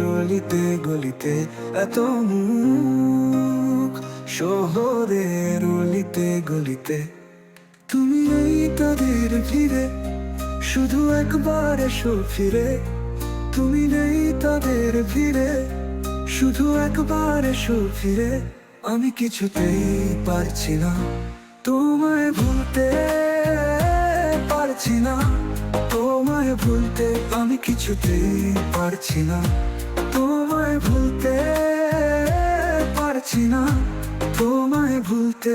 গলিতে গলিতে এত মুখ। শহরের অলিতে গলিতে তুমি এই তাদের ভিড়ে, শুধু একবার এসো ফিরে। তুমি নেই তাদের ভিড়ে, শুধু একবার এসো ফিরে। আমি কিছুতেই পারছি না, তোমায় ভুলতে পারছি না। তোমায় ভুলতে আমি কিছুতেই পারছি না। তোমায় ভুলতে পারছি না। তোমায় ভুলতে।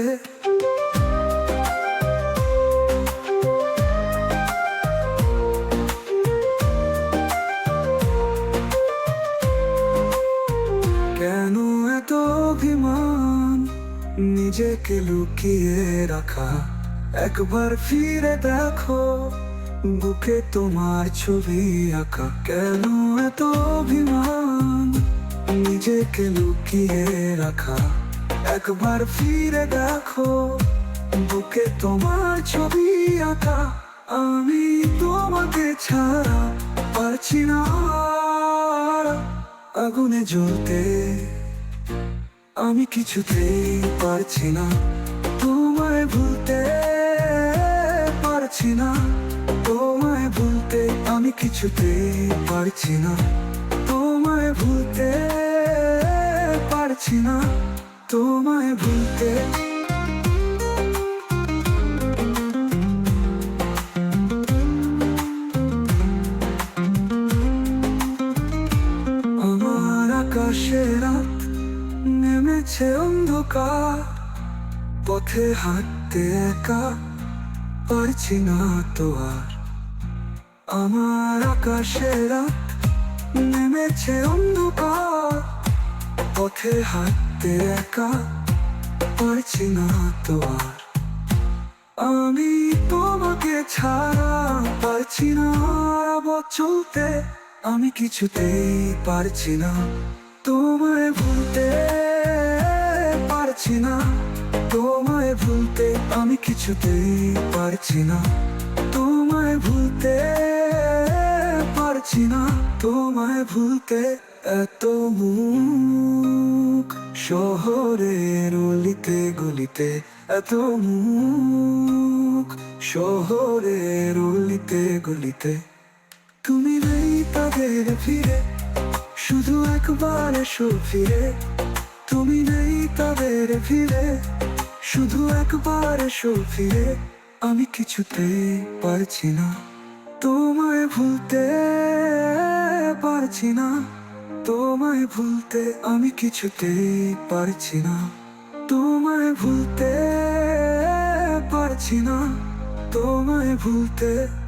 কেন এত অভিমান নিজেকে লুকিয়ে রাখা? একবার ফিরে দেখো বুকে তোমার ছবি আঁকা। কেন এত অভিমান? নিজেকে লুকিয়ে রাখা। একবার ফিরে দেখো, বুকে তোমার ছবি আঁকা। আমি তোমাকে ছাড়া পারছি না। আগুনে জ্বলতে আমি কিছুতেই পারছি না। আমি কিছুতেই পারছি না। তোমায় ভুলতে পারছি না। তোমায় ভুলতে। আমার আকাশে রাত নেমেছে অন্ধকার। পথে হাঁটতে একা পারছি না তো আর। আমার আকাশে রাত নেমেছে অন্ধকার। পথে হাঁটতে একা পারছি না তো আর। আমি তোমাকে ছাড়া পারছি না চলতে আমি কিছুতেই পারছি না। তোমায় ভুলতে পারছি না, তোমায় ভুলতে আমি কিছুতেই পারছি না। তোমায় ভুলতে পারছি না তোমায় ভুলতে। এত মুখ শহরের অলিতে গলিতে। এত মুখ শহরের অলিতে গলিতে। তুমি নেই তাদের ফিরে শুধু একবার এসো ফিরে। তুমি নেই তাদের ফিরে শুধু একবার এসো ফিরে। আমি কিছুতে পারছি না। তোমায় ভুলতে পারছি না। তোমায় ভুলতে আমি কিছুতেই পারছি না। তোমায় ভুলতে পারছি না। তোমায় ভুলতে